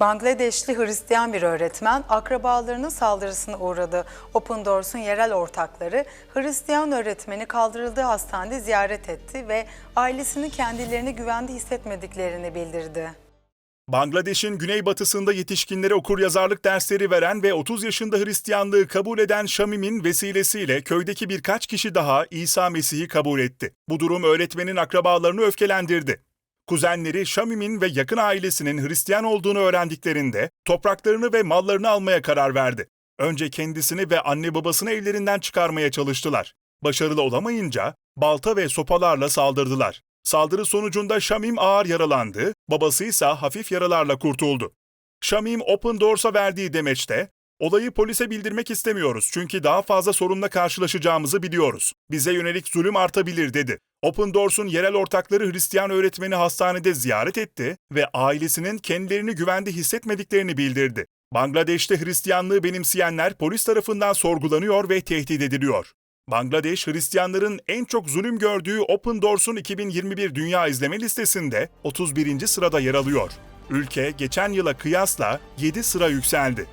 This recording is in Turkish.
Bangladeşli Hristiyan bir öğretmen akrabalarının saldırısına uğradı. Open Doors'un yerel ortakları Hristiyan öğretmeni kaldırıldığı hastanede ziyaret etti ve ailesinin kendilerini güvende hissetmediklerini bildirdi. Bangladeş'in güneybatısında yetişkinlere okuryazarlık dersleri veren ve 30 yaşında Hristiyanlığı kabul eden Şamim'in vesilesiyle köydeki birkaç kişi daha İsa Mesih'i kabul etti. Bu durum öğretmenin akrabalarını öfkelendirdi. Kuzenleri Şamim'in ve yakın ailesinin Hristiyan olduğunu öğrendiklerinde topraklarını ve mallarını almaya karar verdi. Önce kendisini ve anne babasını evlerinden çıkarmaya çalıştılar. Başarılı olamayınca balta ve sopalarla saldırdılar. Saldırı sonucunda Şamim ağır yaralandı, babası ise hafif yaralarla kurtuldu. Şamim Open Doors'a verdiği demeçte, olayı polise bildirmek istemiyoruz çünkü daha fazla sorunla karşılaşacağımızı biliyoruz. Bize yönelik zulüm artabilir dedi. Open Doors'un yerel ortakları Hristiyan öğretmeni hastanede ziyaret etti ve ailesinin kendilerini güvende hissetmediklerini bildirdi. Bangladeş'te Hristiyanlığı benimseyenler polis tarafından sorgulanıyor ve tehdit ediliyor. Bangladeş, Hristiyanların en çok zulüm gördüğü Open Doors'un 2021 Dünya İzleme listesinde 31. sırada yer alıyor. Ülke geçen yıla kıyasla 7 sıra yükseldi.